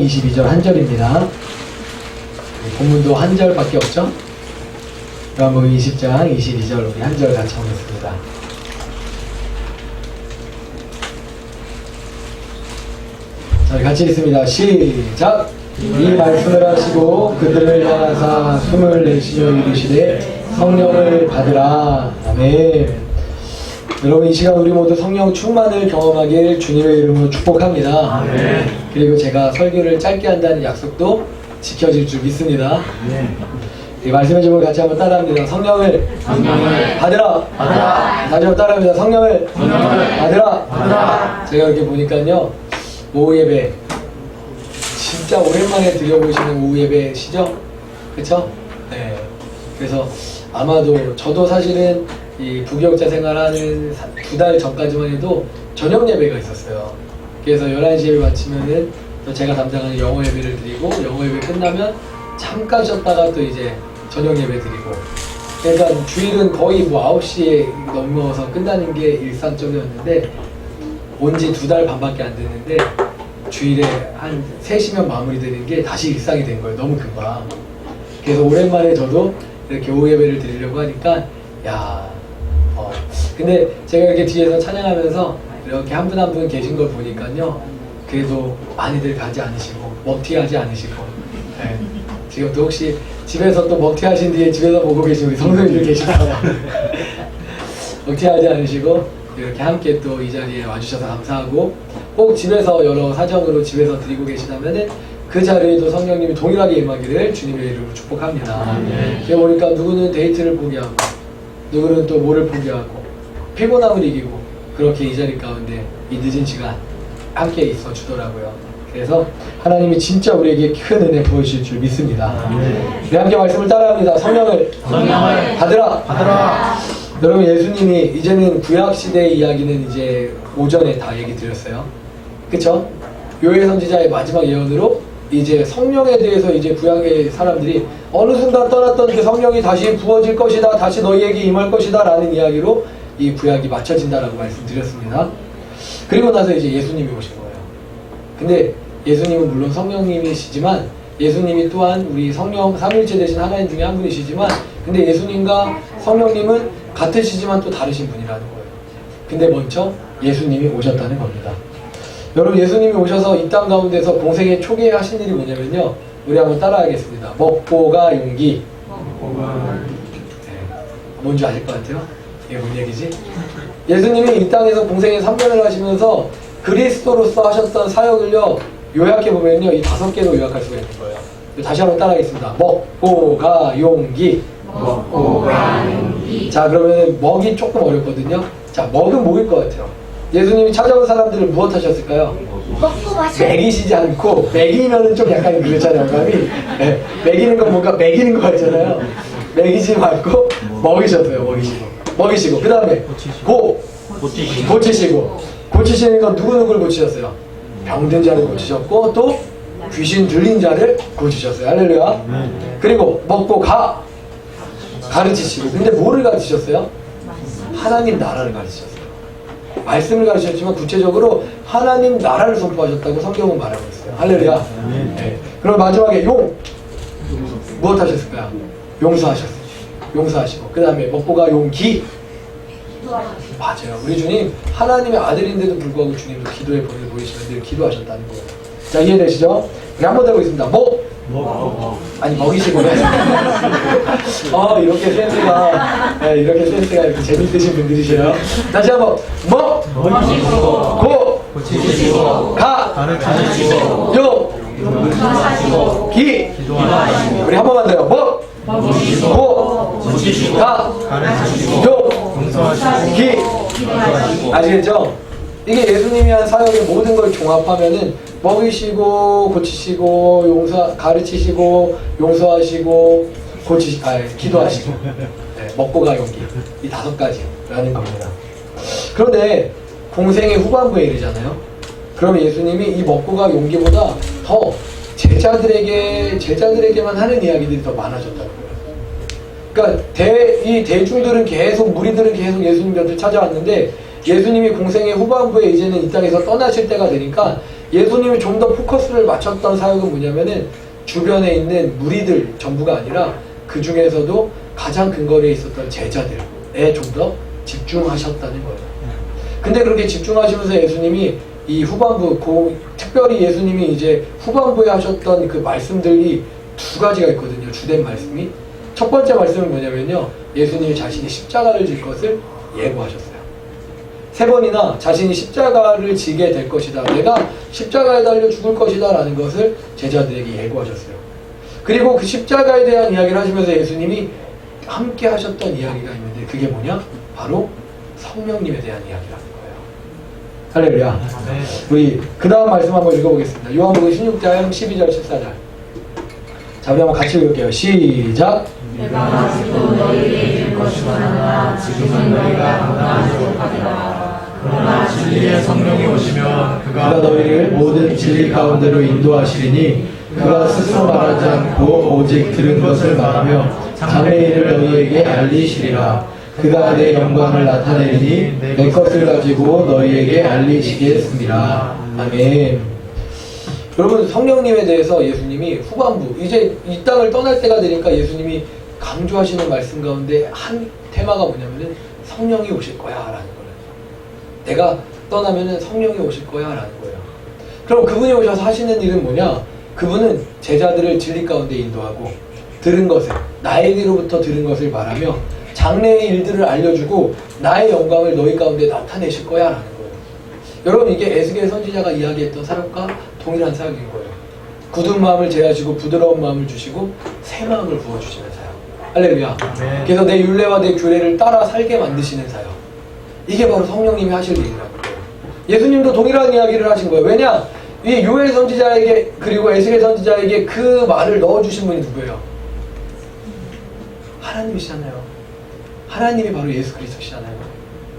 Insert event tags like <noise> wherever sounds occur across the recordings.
22절 한 절입니다. 본문도 한 절밖에 없죠? 요한복음 20장 22절 우리 한 절 같이 보겠습니다. 자, 같이 읽습니다. 시작! 이 말씀을 하시고 그들을 향하사 숨을 내쉬며 이르시되 성령을 받으라. 아멘. 여러분 이 시간 우리 모두 성령 충만을 경험하길 주님의 이름으로 축복합니다. 그리고 제가 설교를 짧게 한다는 약속도 지켜질 줄 믿습니다. 이 말씀의 제목을 같이 한번 따라합니다. 성령을, 받으라. 다시 한번 따라합니다. 성령을, 받으라. 제가 이렇게 보니까요. 오후 예배 진짜 오랜만에 드려보시는 오후 예배시죠? 그쵸? 네. 그래서 아마도 저도 사실은 이 부교육자 생활하는 두 달 전까지만 해도 저녁 예배가 있었어요. 그래서 11시 예배 마치면은 또 제가 담당하는 영어 예배를 드리고 영어 예배 끝나면 잠깐 쉬었다가 또 이제 저녁 예배 드리고 그러니까 주일은 거의 뭐 9시에 넘어서 끝나는 게 일상적이었는데 온 지 두 달 반밖에 안 됐는데 주일에 한 3시면 마무리되는 게 다시 일상이 된 거예요. 너무 금방. 그래서 오랜만에 저도 이렇게 오후 예배를 드리려고 하니까 야, 어. 근데 제가 이렇게 뒤에서 찬양하면서 이렇게 한분 한 분 계신 걸 보니까요. 그래도 많이들 가지 않으시고 먹튀하지 않으시고 예. 지금 또 혹시 집에서 또 먹튀하신 뒤에 집에서 보고 계신 우리 성도님들 계시다가 <laughs> 먹튀하지 않으시고 이렇게 함께 또 이 자리에 와주셔서 감사하고 꼭 집에서 여러 사정으로 집에서 드리고 계시다면은 그 자리에도 성령님이 동일하게 임하기를 주님의 이름으로 축복합니다. 제가 보니까 누구는 데이트를 포기하고 누구는 또 뭐를 포기하고 피곤함을 이기고 그렇게 이 자리 가운데 이 늦은 시간 함께 있어 주더라고요. 그래서 하나님이 진짜 우리에게 큰 은혜 보여주실 줄 믿습니다. 우리 함께 말씀을 따라합니다. 성령을, 성령을 받으라. 받으라. 여러분 예수님이 이제는 구약 시대의 이야기는 이제 오전에 다 얘기 드렸어요. 그쵸? 요엘 선지자의 마지막 예언으로 이제 성령에 대해서 이제 구약의 사람들이 어느 순간 떠났던 그 성령이 다시 부어질 것이다, 다시 너희에게 임할 것이다 라는 이야기로 이 구약이 맞춰진다라고 말씀드렸습니다. 그리고 나서 이제 예수님이 오신 거예요. 근데 예수님은 물론 성령님이시지만 예수님이 또한 우리 성령 삼일체 되신 하나님 중에 한 분이시지만 근데 예수님과 성령님은 같으시지만 또 다르신 분이라는 거예요. 근데 먼저 예수님이 오셨다는 겁니다. 여러분 예수님이 오셔서 이 땅 가운데서 공생의 초기에 하신 일이 뭐냐면요. 우리 한번 따라하겠습니다. 먹보가 용기. 네. 뭔지 아실 것 같아요? 이게 뭔 얘기지? 예수님이 이 땅에서 공생의 3년을 하시면서 그리스도로서 하셨던 사역을요, 요약해 보면요, 이 다섯 개로 요약할 수가 있는 거예요. 다시 한번 따라하겠습니다. 먹보가 용기. 먹고가 자, 그러면 먹이 조금 어렵거든요. 자, 먹은 뭐일 것 같아요? 예수님이 찾아온 사람들을 무엇 하셨을까요? 먹고 마셔. 먹이시지 않고 먹이면은 좀 약간 그렇잖아요 감이. 네, 먹이는 건 뭔가 먹이는 거 같잖아요. 먹이지 말고 먹이셨어요 먹이시고. 먹이시고. 그 다음에 고 고치시고. 고치시고. 고치시는 건 누구누구를 고치셨어요? 병든 자를 고치셨고 또 귀신 들린 자를 고치셨어요. 할렐루야. 그리고 먹고 가. 가르치시고. 근데 뭐를 가르치셨어요? 하나님 나라를 가르치셨어요 말씀을 가르치셨지만 구체적으로 하나님 나라를 선포하셨다고 성경은 말하고 있어요. 할렐루야. 네. 그럼 마지막에 용 무엇 하셨을까요? 용서하셨어요. 용서하시고 그 다음에 먹고가 용기 맞아요. 우리 주님 하나님의 아들인데도 불구하고 주님도 기도에 보내 보이시면 늘 기도하셨다는 거예요. 자 이해되시죠? 한번 더 보겠습니다. 먹 먹고 아니 먹이시고요. 어 이렇게 센스가 네, 이렇게 센스가 이렇게 재밌으신 분들이세요. 다시 한번 먹 먹이시고 고, 고치시고 가, 가르치시고 요, 용서하시고 기. 기도하시고 우리 한 번만 더요. 먹, 먹이시고 고, 고치시고 가, 가르치시고 요, 용서하시고 기. 기도하시고 아시겠죠? 이게 예수님이 한 사역의 모든 걸 종합하면은 먹이시고 고치시고 용서 가르치시고 용서하시고 고치 아 기도하시고 네, 먹고 가 용기 이 다섯 가지라는 겁니다. 그런데 공생의 후반부에 이르잖아요. 그럼 예수님이 이 먹고 가 용기보다 더 제자들에게 제자들에게만 하는 이야기들이 더 많아졌다는 거예요. 그러니까 대, 이 대중들은 계속 무리들은 계속 예수님 곁을 찾아왔는데 예수님이 공생의 후반부에 이제는 이 땅에서 떠나실 때가 되니까 예수님이 좀 더 포커스를 맞췄던 사역은 뭐냐면은 주변에 있는 무리들 전부가 아니라 그 중에서도 가장 근거리에 있었던 제자들에 좀 더 집중하셨다는 거예요. 근데 그렇게 집중하시면서 예수님이 이 후반부, 고, 특별히 예수님이 이제 후반부에 하셨던 그 말씀들이 두 가지가 있거든요. 주된 말씀이. 첫 번째 말씀은 뭐냐면요. 예수님이 자신이 십자가를 질 것을 예고하셨어요. 세 번이나 자신이 십자가를 지게 될 것이다. 내가 십자가에 달려 죽을 것이다. 라는 것을 제자들에게 예고하셨어요. 그리고 그 십자가에 대한 이야기를 하시면서 예수님이 함께 하셨던 이야기가 있는데 그게 뭐냐? 바로 성령님에 대한 이야기라는 거예요. 할렐루야. 우리 그 다음 말씀 한번 읽어보겠습니다. 요한복음 16장 12절 14절. 자, 우리 한번 같이 읽을게요. 시작. 내가 가지고 너희에게 이를 것이거나 지금은 너희가 감당하지 못하리라. 그러나 진리의 성령이 오시면 그가 너희를 모든 진리 가운데로 인도하시리니 그가 스스로 말하지 않고 오직 들은 것을 말하며 장래일을 너희에게 알리시리라. 그가 내 영광을 나타내리니 내 것을 가지고 너희에게 알리시겠습니다. 아멘. 여러분 성령님에 대해서 예수님이 후반부 이제 이 땅을 떠날 때가 되니까 예수님이 강조하시는 말씀 가운데 한 테마가 뭐냐면은 성령이 오실 거야라는. 내가 떠나면은 성령이 오실 거야 라는 거예요. 그럼 그분이 오셔서 하시는 일은 뭐냐? 그분은 제자들을 진리 가운데 인도하고 들은 것을 나에게로부터 들은 것을 말하며 장래의 일들을 알려주고 나의 영광을 너희 가운데 나타내실 거야 라는 거예요. 여러분 이게 에스겔 선지자가 이야기했던 사역과 동일한 사역인 거예요. 굳은 마음을 제하시고 부드러운 마음을 주시고 새 마음을 부어주시는 사역. 할렐루야. 그래서 내 율례와 내 규례를 따라 살게 만드시는 사역. 이게 바로 성령님이 하실 일이라고. 예수님도 동일한 이야기를 하신 거예요. 왜냐? 이 요엘 선지자에게 그리고 에스겔 선지자에게 그 말을 넣어주신 분이 누구예요? 하나님이시잖아요. 하나님이 바로 예수 그리스도시잖아요.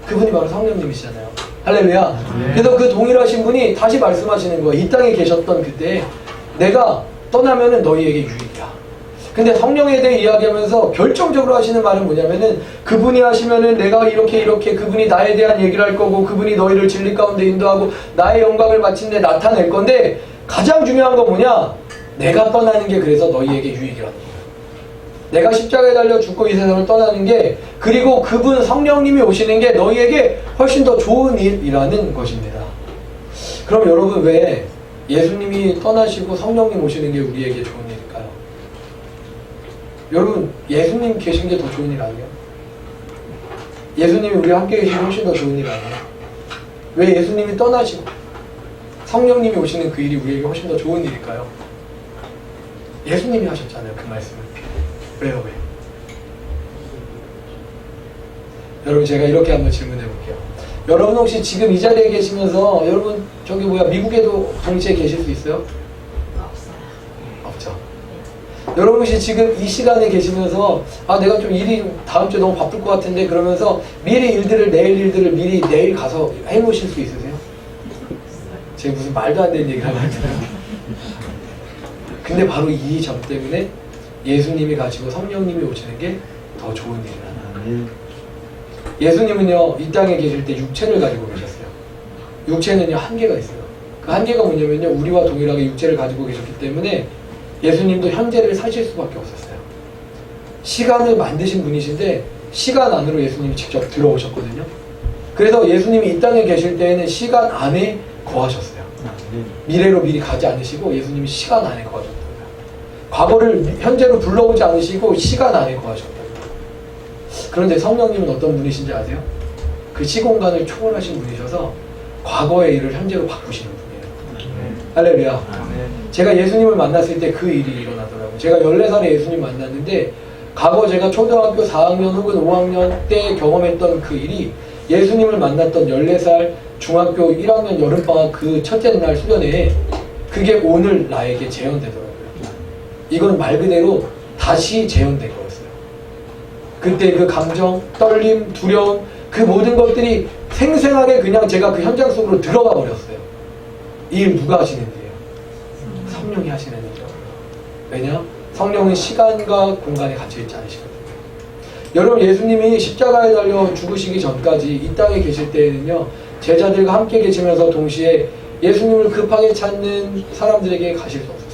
그분이 바로 성령님이시잖아요. 할렐루야. 네. 그래서 그 동일하신 분이 다시 말씀하시는 거예요. 이 땅에 계셨던 그때 내가 떠나면은 너희에게 유익이야. 근데 성령에 대해 이야기하면서 결정적으로 하시는 말은 뭐냐면은 그분이 하시면은 내가 이렇게 이렇게 그분이 나에 대한 얘기를 할 거고 그분이 너희를 진리 가운데 인도하고 나의 영광을 마침내 나타낼 건데 가장 중요한 건 뭐냐? 내가 떠나는 게 그래서 너희에게 유익이라는 거예요. 내가 십자가에 달려 죽고 이 세상을 떠나는 게 그리고 그분 성령님이 오시는 게 너희에게 훨씬 더 좋은 일이라는 것입니다. 그럼 여러분 왜 예수님이 떠나시고 성령님 오시는 게 우리에게 좋은? 여러분 예수님 계신 게 더 좋은 일 아니에요? 예수님이 우리와 함께 계시면 훨씬 더 좋은 일 아니에요? 왜 예수님이 떠나시고 성령님이 오시는 그 일이 우리에게 훨씬 더 좋은 일일까요? 예수님이 하셨잖아요 그 말씀을 왜요 왜? 여러분 제가 이렇게 한번 질문해 볼게요 여러분 혹시 지금 이 자리에 계시면서 여러분 저기 뭐야 미국에도 동시에 계실 수 있어요? 없죠. 여러분 혹시 지금 이 시간에 계시면서 아 내가 좀 일이 다음 주에 너무 바쁠 것 같은데 그러면서 미리 일들을 내일 일들을 미리 내일 가서 해놓으실 수 있으세요? 제가 무슨 말도 안 되는 얘기를 하고 있잖아요. 근데 바로 이 점 때문에 예수님이 가지고 성령님이 오시는 게 더 좋은 일이라는 예수님은요 이 땅에 계실 때 육체를 가지고 계셨어요. 육체는요 한계가 있어요. 그 한계가 뭐냐면요 우리와 동일하게 육체를 가지고 계셨기 때문에 예수님도 현재를 사실 수밖에 없었어요. 시간을 만드신 분이신데 시간 안으로 예수님이 직접 들어오셨거든요. 그래서 예수님이 이 땅에 계실 때에는 시간 안에 거하셨어요. 미래로 미리 가지 않으시고 예수님이 시간 안에 거하셨던 거예요. 과거를 현재로 불러오지 않으시고 시간 안에 거예요. 그런데 성령님은 어떤 분이신지 아세요? 그 시공간을 초월하신 분이셔서 과거의 일을 현재로 바꾸시는. 할렐루야. 제가 예수님을 만났을 때 그 일이 일어나더라고요. 제가 14살에 예수님 만났는데 과거 제가 초등학교 4학년 혹은 5학년 때 경험했던 그 일이 예수님을 만났던 14살 중학교 1학년 여름방학 그 첫째 날 수련회에 그게 오늘 나에게 재현되더라고요. 이건 말 그대로 다시 재현된 거였어요. 그때 그 감정, 떨림, 두려움, 그 모든 것들이 생생하게 그냥 제가 그 현장 속으로 들어가 버렸어요. 이일 누가 하시는 일이에요? 성령이 하시는 일이죠. 왜냐? 성령은 시간과 공간에 갇혀있지 않으시거든요. 여러분, 예수님이 십자가에 달려 죽으시기 전까지 이 땅에 계실 때에는요, 제자들과 함께 계시면서 동시에 예수님을 급하게 찾는 사람들에게 가실 수 없었어요.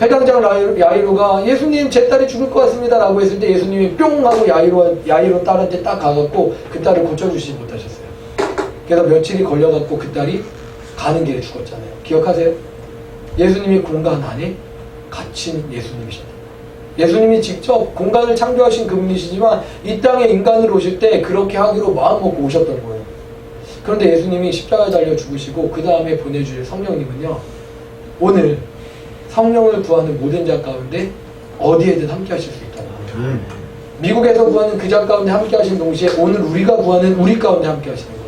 회당장 야이로가 예수님 제 딸이 죽을 것 같습니다 라고 했을 때 예수님이 뿅 하고 야이로, 야이로 딸한테 딱 가갖고 그 딸을 고쳐주시지 못하셨어요. 그래서 며칠이 걸려갖고 그 딸이 가는 길에 죽었잖아요. 기억하세요? 예수님이 공간 안에 갇힌 예수님이십니다. 예수님이 직접 공간을 창조하신 그분이시지만 이 땅에 인간으로 오실 때 그렇게 하기로 마음먹고 오셨던 거예요. 그런데 예수님이 십자가에 달려 죽으시고 그 다음에 보내주실 성령님은요. 오늘 성령을 구하는 모든 자 가운데 어디에든 함께 하실 수 있다는 거예요. 미국에서 구하는 그 자 가운데 함께 하신 동시에 오늘 우리가 구하는 우리 가운데 함께 하시는 거예요.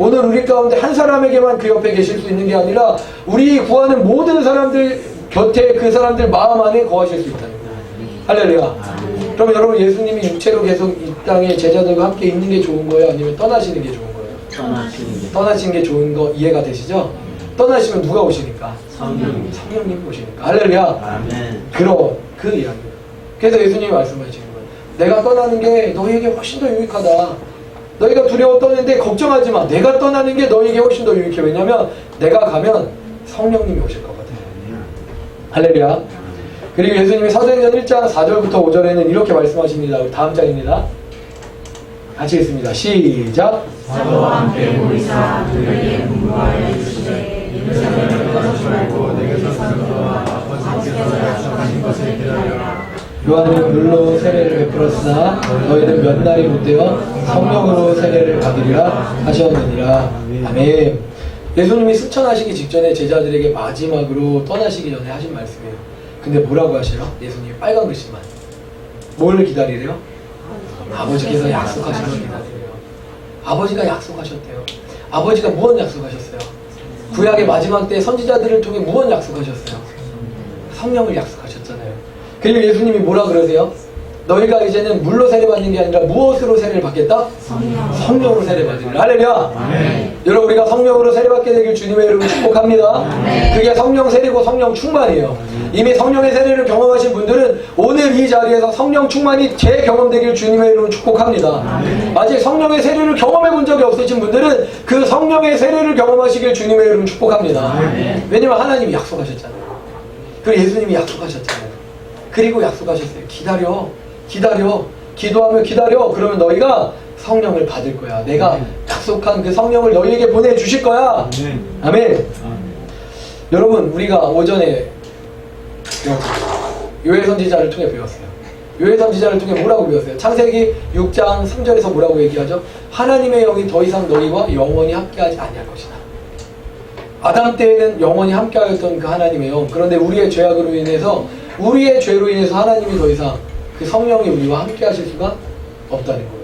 오늘 우리 가운데 한 사람에게만 그 옆에 계실 수 있는 게 아니라 우리 구하는 모든 사람들 곁에 그 사람들 마음 안에 거하실 수 있다는 거예요. 할렐루야. 그럼 여러분 예수님이 육체로 계속 이 땅에 제자들과 함께 있는 게 좋은 거예요? 아니면 떠나시는 게 좋은 거예요? 떠나시는 게 떠나시는 게 좋은 거 이해가 되시죠? 떠나시면 누가 오시니까? 성령. 성령님 오시니까. 할렐루야. 아멘. 그런 그 이야기예요. 그래서 예수님이 말씀하시는 거예요. 내가 떠나는 게 너희에게 훨씬 더 유익하다. 너희가 두려워 떠는데 걱정하지 마. 내가 떠나는 게 너희에게 훨씬 더 유익해. 왜냐면 내가 가면 성령님이 오실 거거든. 할렐루야. 그리고 예수님이 사도행전 1장 4절부터 5절에는 이렇게 말씀하십니다. 다음 장입니다. 같이 읽습니다. 시작. 사도와 함께 모이사 그에게 분부하여 주시되 이르시되 떠나지 말고 내게서 사도와 아버지께서 약속하신 것을 기다려라. 요한은 물로 세례를 베풀었으나 너희는 몇 날이 못되어 성령으로 세례를 받으리라 하셨느니라. 아멘. 예수님이 승천하시기 직전에 제자들에게 마지막으로 떠나시기 전에 하신 말씀이에요. 근데 뭐라고 하셔요? 예수님이 빨간 글씨만. 뭘 기다리래요? 아버지께서 약속하신 걸 기다리래요. 아버지가 약속하셨대요. 아버지가 무엇 약속하셨어요? 구약의 마지막 때 선지자들을 통해 무엇 약속하셨어요? 성령을 약속하셨잖아요. 그리고 예수님이 뭐라 그러세요? 너희가 이제는 물로 세례받는 게 아니라 무엇으로 세례를 받겠다? 성령. 성령으로 세례받으리라. 할렐루야. 아멘. 여러분 우리가 성령으로 세례받게 되길 주님의 이름으로 축복합니다. 아멘. 그게 성령 세례고 성령 충만이에요. 이미 성령의 세례를 경험하신 분들은 오늘 이 자리에서 성령 충만이 재경험되길 주님의 이름으로 축복합니다. 아직 성령의 세례를 경험해 본 적이 없으신 분들은 그 성령의 세례를 경험하시길 주님의 이름으로 축복합니다. 왜냐면 하나님이 약속하셨잖아요. 그리고 예수님이 약속하셨잖아요. 그리고 약속하셨어요. 기다려. 기다려. 기도하며 기다려. 그러면 너희가 성령을 받을 거야. 내가 약속한 그 성령을 너희에게 보내주실 거야. 아멘. 여러분, 우리가 오전에 요해 선지자를 통해 배웠어요. 요해 선지자를 통해 뭐라고 배웠어요? 창세기 6장 3절에서 뭐라고 얘기하죠? 하나님의 영이 더 이상 너희와 영원히 함께하지 아니할 것이다. 아담 때에는 영원히 함께하였던 그 하나님의 영. 그런데 우리의 죄악으로 인해서 우리의 죄로 인해서 하나님이 더 이상 그 성령이 우리와 함께 하실 수가 없다는 거예요.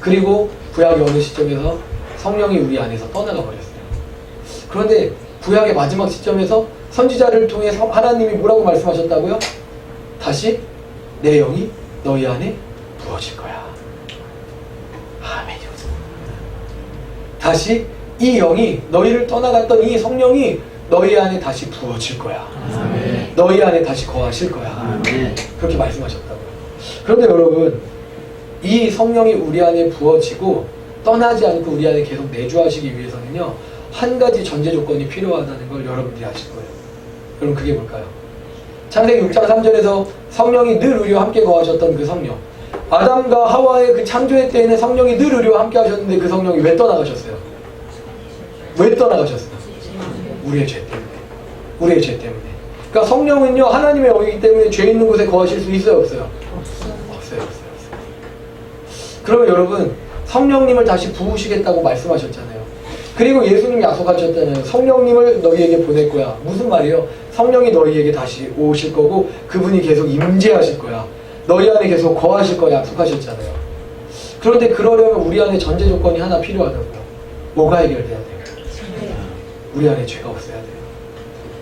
그리고 구약의 어느 시점에서 성령이 우리 안에서 떠나가 버렸어요. 그런데 구약의 마지막 시점에서 선지자를 통해 성- 하나님이 뭐라고 말씀하셨다고요? 다시 내 영이 너희 안에 부어질 거야. 아멘이요. 다시 이 영이 너희를 떠나갔던 이 성령이 너희 안에 다시 부어질 거야. 아멘. 너희 안에 다시 거하실 거야. 그렇게 말씀하셨다고요. 그런데 여러분, 이 성령이 우리 안에 부어지고 떠나지 않고 우리 안에 계속 내주하시기 위해서는요, 한 가지 전제 조건이 필요하다는 걸 여러분들이 아실 거예요. 여러분, 그게 뭘까요? 창세기 6장 3절에서 성령이 늘 우리와 함께 거하셨던 그 성령. 아담과 하와의 그 창조의 때에는 성령이 늘 우리와 함께 하셨는데 그 성령이 왜 떠나가셨어요? 왜 떠나가셨어요? 우리의 죄 때문에. 우리의 죄 때문에. 그러니까 성령은요, 하나님의 영이기 때문에 죄 있는 곳에 거하실 수 있어요, 없어요? 없어요, 없어요, 없어요. 그러면 여러분, 성령님을 다시 부으시겠다고 말씀하셨잖아요. 그리고 예수님이 약속하셨잖아요. 성령님을 너희에게 보낼 거야. 무슨 말이에요? 성령이 너희에게 다시 오실 거고, 그분이 계속 임재하실 거야. 너희 안에 계속 거하실 거야. 약속하셨잖아요. 그런데 그러려면 우리 안에 전제 조건이 하나 필요하다고요. 뭐가 해결돼야 돼요? 우리 안에 죄가 없어야 돼요.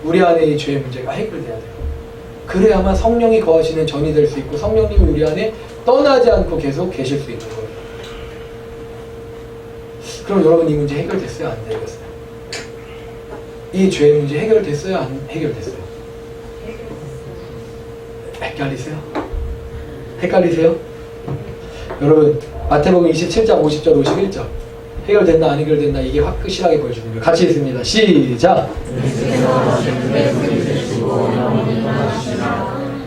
우리 안에 이 죄의 문제가 해결돼야 돼요. 그래야만 성령이 거하시는 전이 될 수 있고 성령님이 우리 안에 떠나지 않고 계속 계실 수 있는 거예요. 그럼 여러분 이 문제 해결됐어요? 안 되겠어요? 이 죄의 문제 해결됐어요? 안 해결됐어요? 헷갈리세요? 헷갈리세요? 여러분 마태복음 27장 50절 51절 해결됐나 안 해결됐나 이게 확실하게 보여주는 거예요. 같이 읽습니다. 시작.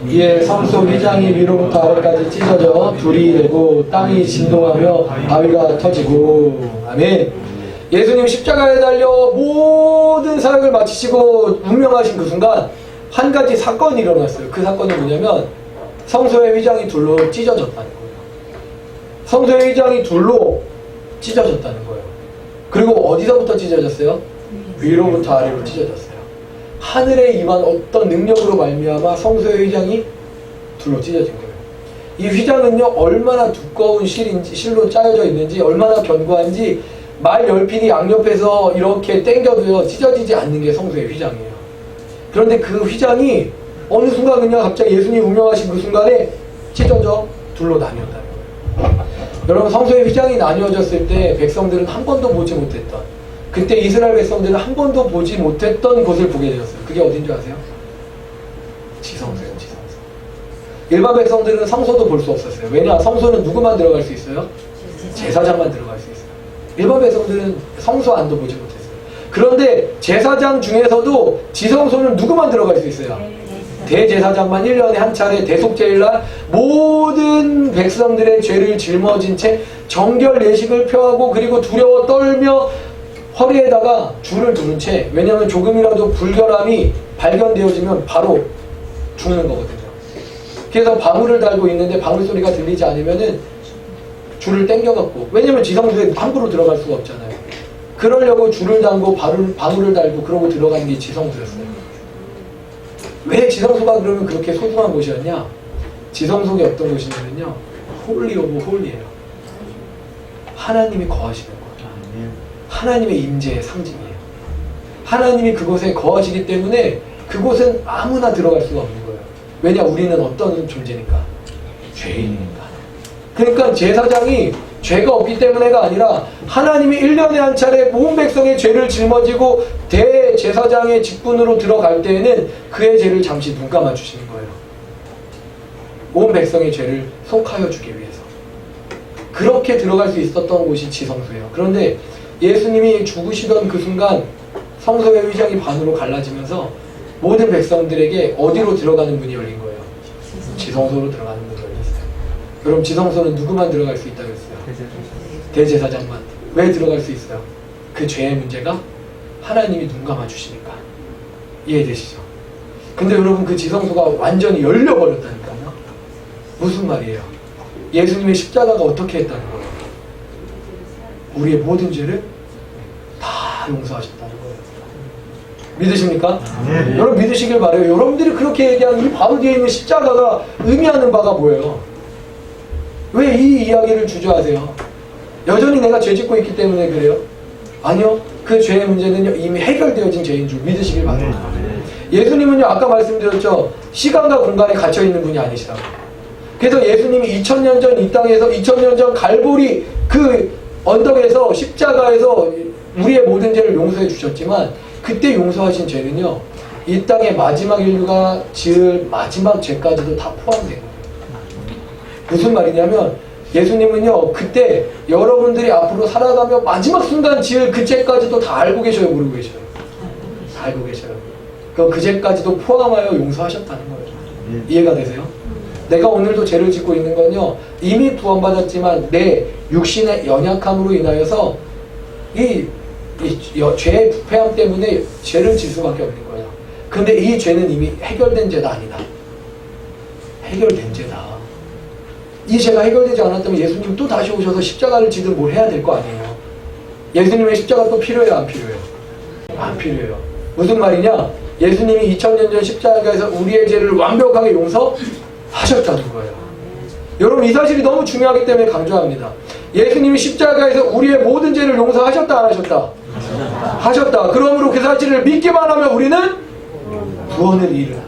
이에 성소 휘장이 위로부터 아래까지 찢어져 둘이 되고 땅이 진동하며 바위가 터지고 아멘. 예수님 십자가에 달려 모든 사역을 마치시고 운명하신 그 순간 한 가지 사건이 일어났어요. 그 사건이 뭐냐면 성소의 휘장이 둘로 찢어졌다는 거예요. 성소의 휘장이 둘로 찢어졌다는 거예요. 그리고 어디서부터 찢어졌어요? 위로부터 아래로 찢어졌어요. 하늘에 임한 어떤 능력으로 말미암아 성소의 휘장이 둘로 찢어진 거예요. 이 휘장은요 얼마나 두꺼운 실인지 실로 짜여져 있는지 얼마나 견고한지 말 열핀이 양옆에서 이렇게 당겨도요 찢어지지 않는 게 성소의 휘장이에요. 그런데 그 휘장이 어느 순간 그냥 갑자기 예수님 운명하신 그 순간에 찢어져 둘로 나뉘었다는 거예요. 여러분 성소의 휘장이 나뉘어졌을 때 백성들은 한 번도 보지 못했던 그때 이스라엘 백성들은 한 번도 보지 못했던 곳을 보게 되었어요. 그게 어딘 줄 아세요? 지성소예요, 지성소. 일반 백성들은 성소도 볼 수 없었어요. 왜냐? 성소는 누구만 들어갈 수 있어요? 제사장만 들어갈 수 있어요. 일반 백성들은 성소 안도 보지 못했어요. 그런데 제사장 중에서도 지성소는 누구만 들어갈 수 있어요? 대제사장만 1년에 한 차례 대속제일날 모든 백성들의 죄를 짊어진 채 정결 예식을 표하고 그리고 두려워 떨며 허리에다가 줄을 두른 채 왜냐하면 조금이라도 불결함이 발견되어지면 바로 죽는 거거든요. 그래서 방울을 달고 있는데 방울 소리가 들리지 않으면은 줄을 당겨갖고 왜냐면 지성소에 함부로 들어갈 수가 없잖아요. 그러려고 줄을 달고 방울, 방울을 달고 그러고 들어가는 게 지성소였어요. 왜 지성소가 그러면 그렇게 소중한 곳이었냐? 지성소가 어떤 곳이냐면요. 홀리 오브 홀리예요. 하나님이 거하시는 곳. 하나님의 임재의 상징이에요. 하나님이 그곳에 거하시기 때문에 그곳은 아무나 들어갈 수가 없는 거예요. 왜냐 우리는 어떤 존재니까 죄인이니까. 그러니까 제사장이 죄가 없기 때문에가 아니라 하나님이 1년에 한 차례 모든 백성의 죄를 짊어지고 대제사장의 직분으로 들어갈 때에는 그의 죄를 잠시 눈 감아 주시는 거예요. 온 백성의 죄를 속하여 주기 위해서. 그렇게 들어갈 수 있었던 곳이 지성소예요. 그런데 예수님이 죽으시던 그 순간 성소의 위장이 반으로 갈라지면서 모든 백성들에게 어디로 들어가는 문이 열린 거예요? 지성소로 들어가는 문이 열렸어요. 그럼 지성소는 누구만 들어갈 수 있다고 했어요? 대제사장만. 왜 들어갈 수 있어요? 그 죄의 문제가 하나님이 눈 감아 주시니까. 이해되시죠? 근데 여러분 그 지성소가 완전히 열려버렸다니까요. 무슨 말이에요? 예수님의 십자가가 어떻게 했다는 거예요? 우리의 모든 죄를 다 용서하셨다는 거예요. 믿으십니까? 네. 여러분 믿으시길 바래요. 여러분들이 그렇게 얘기하는 이 바로 뒤에 있는 십자가가 의미하는 바가 뭐예요? 왜 이 이야기를 주저하세요? 여전히 내가 죄 짓고 있기 때문에 그래요? 아니요. 그 죄의 문제는요 이미 해결되어진 죄인 줄 믿으시길 바랍니다. 예수님은요 아까 말씀드렸죠 시간과 공간에 갇혀 있는 분이 아니시라고. 그래서 예수님이 2000년 전 이 땅에서 2000년 전 갈보리 그 언덕에서 십자가에서 우리의 모든 죄를 용서해 주셨지만 그때 용서하신 죄는요 이 땅의 마지막 인류가 지을 마지막 죄까지도 다 포함된 거예요. 무슨 말이냐면 예수님은요 그때 여러분들이 앞으로 살아가며 마지막 순간 지을 그 죄까지도 다 알고 계셔요 모르고 계셔요 다 알고 계셔요 그럼 그 죄까지도 포함하여 용서하셨다는 거예요 이해가 되세요? 내가 오늘도 죄를 짓고 있는 건요 이미 구원받았지만 내 육신의 연약함으로 인하여서 이, 죄의 부패함 때문에 죄를 질 수밖에 없는 거예요 근데 이 죄는 이미 해결된 죄가 아니다 해결된 죄다 이 죄가 해결되지 않았다면 예수님 또 다시 오셔서 십자가를 지든 뭘 해야 될 거 아니에요. 예수님의 십자가 또 필요해요, 안 필요해요? 안 필요해요. 무슨 말이냐? 예수님이 2000년 전 십자가에서 우리의 죄를 완벽하게 용서하셨다는 거예요. 여러분 이 사실이 너무 중요하기 때문에 강조합니다. 예수님이 십자가에서 우리의 모든 죄를 용서하셨다 안 하셨다? 하셨다. 그러므로 그 사실을 믿기만 하면 우리는 구원을 이루는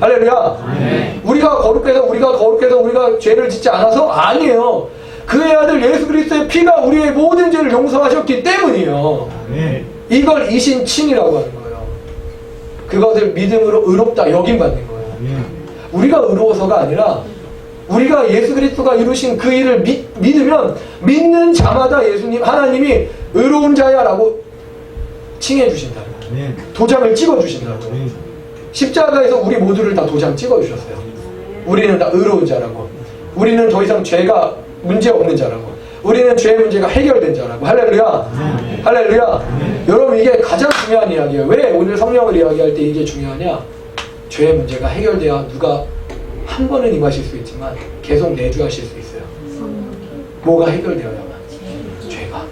할렐루야. 우리가 거룩해서 우리가 거룩해서 우리가 죄를 짓지 않아서 아니에요. 그의 아들 예수 그리스도의 피가 우리의 모든 죄를 용서하셨기 때문이에요. 이걸 이신칭이라고 하는 거예요. 그것을 믿음으로 의롭다 여김 받는 거예요. 우리가 의로워서가 아니라 우리가 예수 그리스도가 이루신 그 일을 믿, 믿으면 믿는 자마다 예수님 하나님이 의로운 자야라고 칭해. 아멘. 도장을 찍어. 아멘. 십자가에서 우리 모두를 다 도장 찍어 주셨어요. 우리는 다 의로운 자라고. 우리는 더 이상 죄가 문제 없는 자라고. 우리는 죄의 문제가 해결된 자라고. 할렐루야. 할렐루야. 여러분 이게 가장 중요한 이야기예요. 왜 오늘 성령을 이야기할 때 이게 중요하냐? 죄의 문제가 해결돼야 누가 한 번은 임하실 수 있지만 계속 내주하실 수 있어요. 뭐가 해결되어야만. 죄가.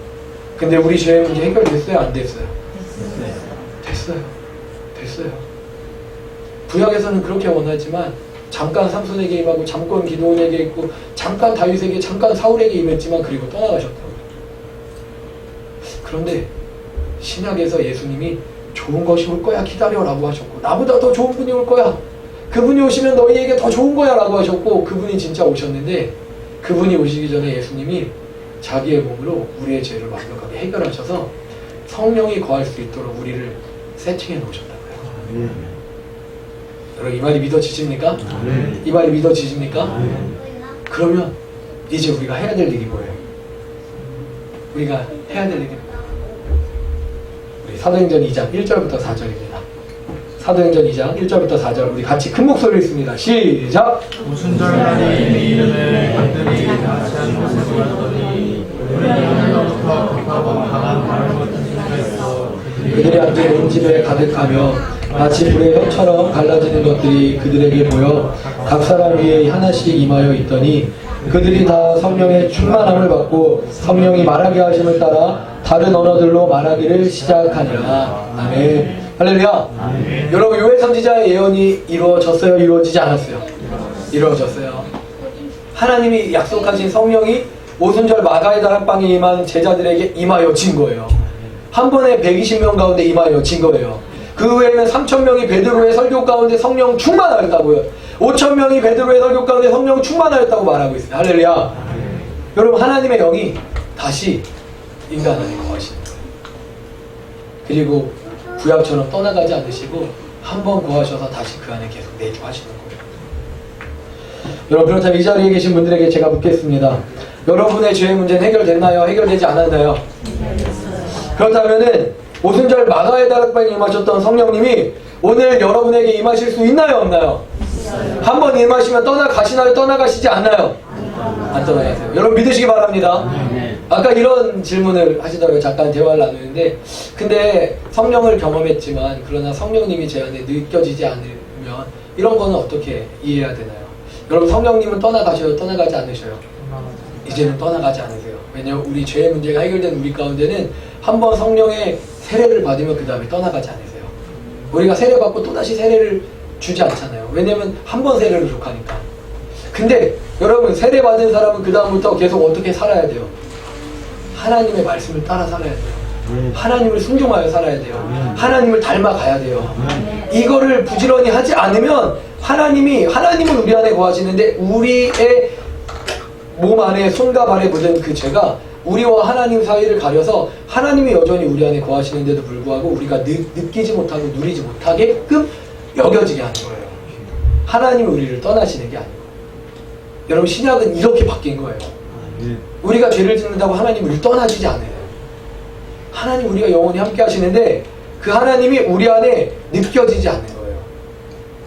근데 우리 죄의 문제 해결됐어요? 안 됐어요? 됐어요. 됐어요. 구약에서는 그렇게 원하지만 잠깐 삼손에게 임하고 잠깐 기도원에게 있고 잠깐 다윗에게 잠깐 사울에게 임했지만 그리고 떠나가셨다고요. 그런데 신약에서 예수님이 좋은 것이 올 거야 기다려라고 하셨고 나보다 더 좋은 분이 올 거야 그분이 오시면 너희에게 더 좋은 거야 라고 하셨고 그분이 진짜 오셨는데 그분이 오시기 전에 예수님이 자기의 몸으로 우리의 죄를 완벽하게 해결하셔서 성령이 거할 수 있도록 우리를 세팅해 놓으셨다고요. 아멘. 여러분 이 말이 믿어지십니까? 아멘. 이 말이 믿어지십니까? 아멘. 그러면 이제 우리가 해야 될 일이 뭐예요? 우리가 해야 될 일이 우리 사도행전 2장 1절부터 4절입니다. 사도행전 2장 1절부터 4절 우리 같이 큰 목소리로 읽습니다. 시작! 무슨 절만이 네 이름을 간들이 같이 한 곳에서 왔더니 우리는 너부터 급하고 강한 바람 같은 생각했어 그들이 앉은 온 집에 가득하며 마치 불의 혀처럼 갈라지는 것들이 그들에게 보여 각 사람 위에 하나씩 임하여 있더니 그들이 다 성령의 충만함을 받고 성령이 말하게 하심을 따라 다른 언어들로 말하기를 시작하니라 아멘 할렐루야 여러분 요엘 선지자의 예언이 이루어졌어요 이루어지지 않았어요 이루어졌어요 하나님이 약속하신 성령이 오순절 마가의 다락방에 임한 제자들에게 임하여 진 거예요. 한 번에 120명 가운데 임하여 진 거예요. 그 외에는 3천명이 베드로의 설교 가운데 성령 충만하였다고요. 5천명이 베드로의 설교 가운데 성령 충만하였다고 말하고 있어요. 할렐루야. 여러분 하나님의 영이 다시 인간 안에 거하시는 거예요. 그리고 구약처럼 떠나가지 않으시고 한 번 구하셔서 다시 그 안에 계속 내주하시는 거예요. 여러분 그렇다면 이 자리에 계신 분들에게 제가 묻겠습니다. 여러분의 죄의 문제는 해결됐나요? 해결되지 않았나요? 그렇다면은 오순절 마가의 다락방에 임하셨던 성령님이 오늘 여러분에게 임하실 수 있나요? 없나요? 한 번 임하시면 떠나가시나요? 떠나가시지 않나요? 안 떠나가세요. 여러분 믿으시기 바랍니다. 아까 이런 질문을 하시더라고요. 잠깐 대화를 나누는데 근데 성령을 경험했지만 그러나 성령님이 제 안에 느껴지지 않으면 이런 거는 어떻게 이해해야 되나요? 여러분 성령님은 떠나가셔요? 떠나가지 않으셔요? 이제는 떠나가지 않으세요. 왜냐하면 우리 죄의 문제가 해결된 우리 가운데는 한번 성령의 세례를 받으면 그 다음에 떠나가지 않으세요. 우리가 세례 받고 또다시 세례를 주지 않잖아요. 왜냐하면 한 번 세례를 족하니까. 근데 여러분 세례 받은 사람은 그 다음부터 계속 어떻게 살아야 돼요? 하나님의 말씀을 따라 살아야 돼요. 하나님을 순종하여 살아야 돼요. 하나님을 닮아가야 돼요. 이거를 부지런히 하지 않으면 하나님이 하나님은 우리 안에 거하시는데 우리의 몸 안에 손과 발에 묻은 그 죄가 우리와 하나님 사이를 가려서 하나님이 여전히 우리 안에 거하시는데도 불구하고 우리가 느, 느끼지 못하고 누리지 못하게끔 여겨지게 하는 거예요. 하나님이 우리를 떠나시는 게 아니고 여러분 신약은 이렇게 바뀐 거예요. 우리가 죄를 짓는다고 하나님 우리를 떠나시지 않아요. 하나님 우리가 영원히 함께 하시는데 그 하나님이 우리 안에 느껴지지 않는 거예요.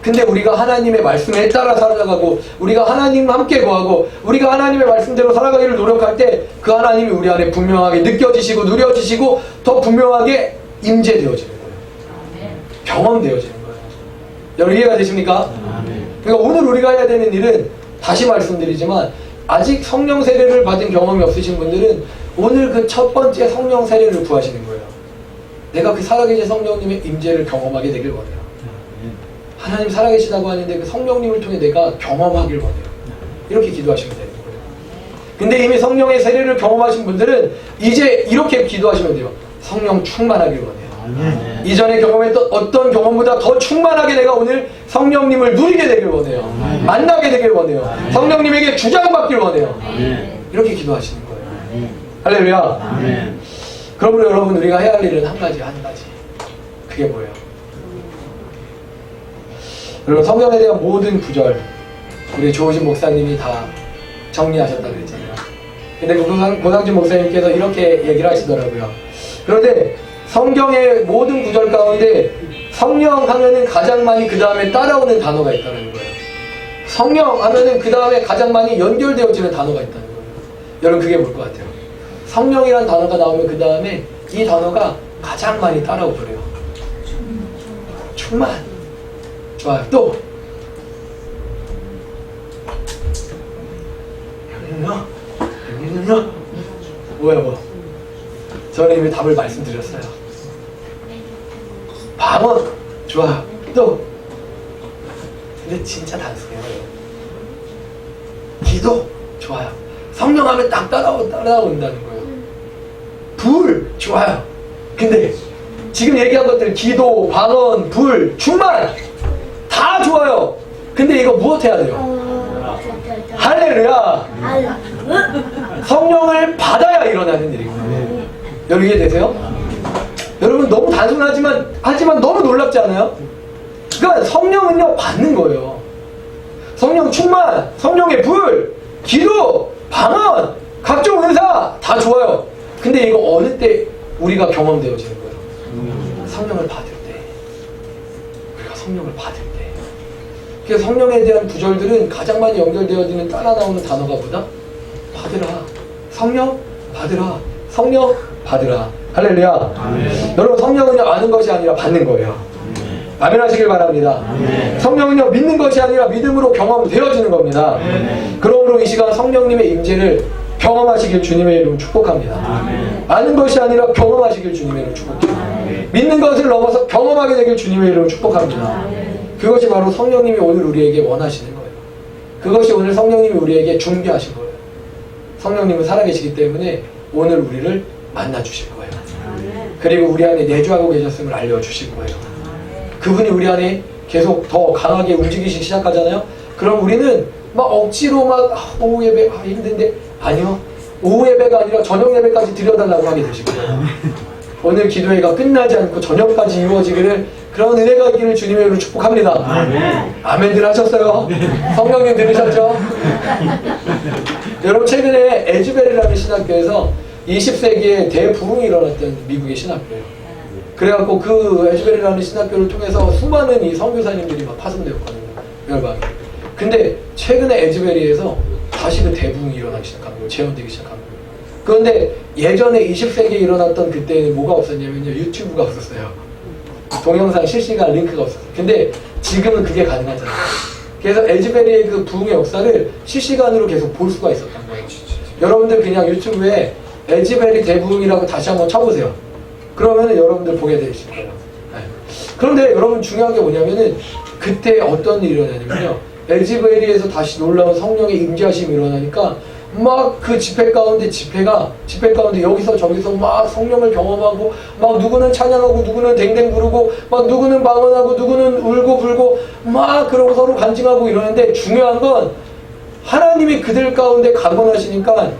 근데 우리가 하나님의 말씀에 따라 살아가고 우리가 하나님 함께 거하고 우리가 하나님의 말씀대로 살아가기를 노력할 때 그 하나님이 우리 안에 분명하게 느껴지시고 누려지시고 더 분명하게 임재되어지는 거예요. 경험되어지는 거예요. 여러분 이해가 되십니까? 그러니까 오늘 우리가 해야 되는 일은 다시 말씀드리지만 아직 성령 세례를 받은 경험이 없으신 분들은 오늘 그 첫 번째 성령 세례를 구하시는 거예요. 내가 그 살아계신 성령님의 임재를 경험하게 되길 원해요. 하나님 살아계시다고 하는데 그 성령님을 통해 내가 경험하길 원해요. 이렇게 기도하시면 되는 거예요. 근데 이미 성령의 세례를 경험하신 분들은 이제 이렇게 기도하시면 돼요. 성령 충만하길 원해요. 이전에 경험했던 어떤 경험보다 더 충만하게 내가 오늘 성령님을 누리게 되길 원해요. 만나게 되길 원해요. 성령님에게 주장받길 원해요. 이렇게 기도하시는 거예요. 할렐루야. 그러므로 여러분 우리가 해야 할 일은 한 가지 한 가지. 그게 뭐예요? 여러분 성경에 대한 모든 구절 우리 조우진 목사님이 다 정리하셨다 그랬잖아요. 근데 그 고상, 고상진 목사님께서 이렇게 얘기를 하시더라고요. 그런데 성경의 모든 구절 가운데 성령 하면은 가장 많이 그 다음에 따라오는 단어가 있다는 거예요. 성령 하면은 그 다음에 가장 많이 연결되어지는 단어가 있다는 거예요. 여러분 그게 뭘 것 같아요? 성령이란 단어가 나오면 그 다음에 이 단어가 가장 많이 따라오더래요. 충만. 좋아요. 또 여기는요? 여기는요? 뭐야 뭐? 저는 이미 답을 말씀드렸어요. 방언 좋아요. 또 근데 진짜 단순해요. 기도 좋아요. 성령 하면 딱 따라오, 따라온다는 거예요. 불 좋아요. 근데 지금 얘기한 것들 기도, 방언, 불, 충만 다 좋아요. 근데 이거 무엇 해야 돼요? 할렐루야. 성령을 받아야 일어나는 일이거든요. 여러분 이해되세요? 여러분 너무 단순하지만 하지만 너무 놀랍지 않아요? 그러니까 성령은요 받는 거예요. 성령 충만, 성령의 불, 기도, 방언, 각종 은사 다 좋아요. 근데 이거 어느 때 우리가 경험되어지는 거예요? 성령을 받을 때. 우리가 성령을 받을 때. 그래서 성령에 대한 구절들은 가장 많이 연결되어지는 따라 나오는 단어가 뭐다? 받으라. 성령 받으라. 성령 받으라. 할렐루야. 여러분 성령은요 아는 것이 아니라 받는 거예요. 아멘 하시길 바랍니다. 성령은요 믿는 것이 아니라 믿음으로 경험되어지는 겁니다. 그러므로 이 시간 성령님의 임재를 경험하시길 주님의 이름 축복합니다. 아는 것이 아니라 경험하시길 주님의 이름 축복합니다. 믿는 것을 넘어서 경험하게 되길 주님의 이름 축복합니다. 그것이 바로 성령님이 오늘 우리에게 원하시는 거예요. 그것이 오늘 성령님이 우리에게 준비하신 거예요. 성령님은 살아계시기 때문에 오늘 우리를 만나 주실 거예요. 그리고 우리 안에 내주하고 계셨음을 알려주실 거예요. 그분이 우리 안에 계속 더 강하게 움직이시기 시작하잖아요. 그럼 우리는 막 억지로 막 아, 오후 예배 아, 힘든데 아니요. 오후 예배가 아니라 저녁 예배까지 드려달라고 하게 거예요. 오늘 기도회가 끝나지 않고 저녁까지 이루어지기를 그런 은혜가 있기를 주님의 이름으로 축복합니다. 아멘들 하셨어요? 성령님 들으셨죠? <laughs> 여러분 최근에 에즈베리라는 신학교에서 20세기에 대부흥이 일어났던 미국의 신학교예요. 그래갖고 그 에즈베리라는 신학교를 통해서 수많은 이 선교사님들이 막 파송되었거든요. 열방에. 근데 최근에 에즈베리에서 다시 그 대부흥이 일어나기 시작한 거예요. 재현되기 시작한 거예요. 그런데 예전에 20세기에 일어났던 그때는 뭐가 없었냐면요. 유튜브가 없었어요. 동영상 실시간 링크가 없었어요. 근데 지금은 그게 가능하잖아요. 그래서 에즈베리의 그 부흥의 역사를 실시간으로 계속 볼 수가 있었던 거예요. 여러분들 그냥 유튜브에 에즈베리 대부흥이라고 다시 한번 쳐보세요. 그러면은 여러분들 보게 되실 거예요. 네. 그런데 여러분 중요한 게 뭐냐면은 그때 어떤 일이 일어나냐면요. 에즈베리에서 다시 놀라운 성령의 임재하심이 일어나니까 막 그 집회 가운데 집회가 집회 가운데 여기서 저기서 막 성령을 경험하고 막 누구는 찬양하고 누구는 댕댕 부르고 막 누구는 방언하고 누구는 울고 불고 막 그러고 서로 간증하고 이러는데 중요한 건 하나님이 그들 가운데 강건하시니까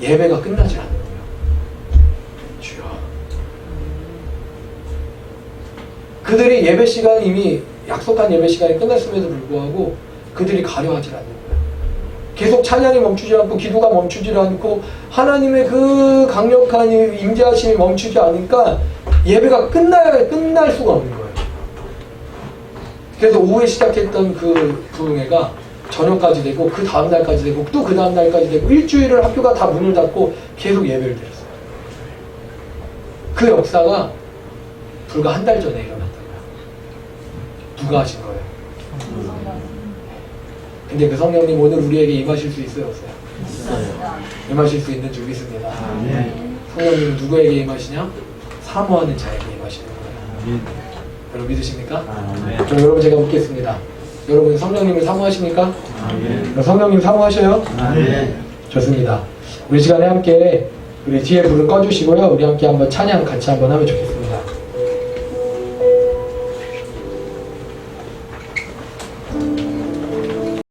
예배가 끝나지 거예요. 그들이 예배 시간이 이미 약속한 예배 시간이 끝났음에도 불구하고 그들이 가려하지 않는 거예요. 계속 찬양이 멈추지 않고 기도가 멈추지 않고 하나님의 그 강력한 이 임재하심이 멈추지 않으니까 예배가 끝나야 끝날 수가 없는 거예요. 그래서 오후에 시작했던 그 부흥회가 저녁까지 되고 그 다음 날까지 되고 또 그 다음 날까지 되고 일주일을 학교가 다 문을 닫고 계속 예배를 드렸어요. 그 역사가 불과 한 달 전에 일어났다고요. 누가 하신 거예요? 근데 그 성령님 오늘 우리에게 임하실 수 있어요, 없어요? 임하실 수 있는 줄 믿습니다. 성령님은 누구에게 임하시냐? 사모하는 자에게 임하시는 거예요. 여러분 믿으십니까? 그럼 여러분 제가 묻겠습니다. 여러분 성령님을 사모하십니까? 성령님 사모하셔요? 좋습니다. 우리 시간에 함께 우리 뒤에 불을 꺼주시고요. 우리 함께 한번 찬양 같이 한번 하면 좋겠습니다.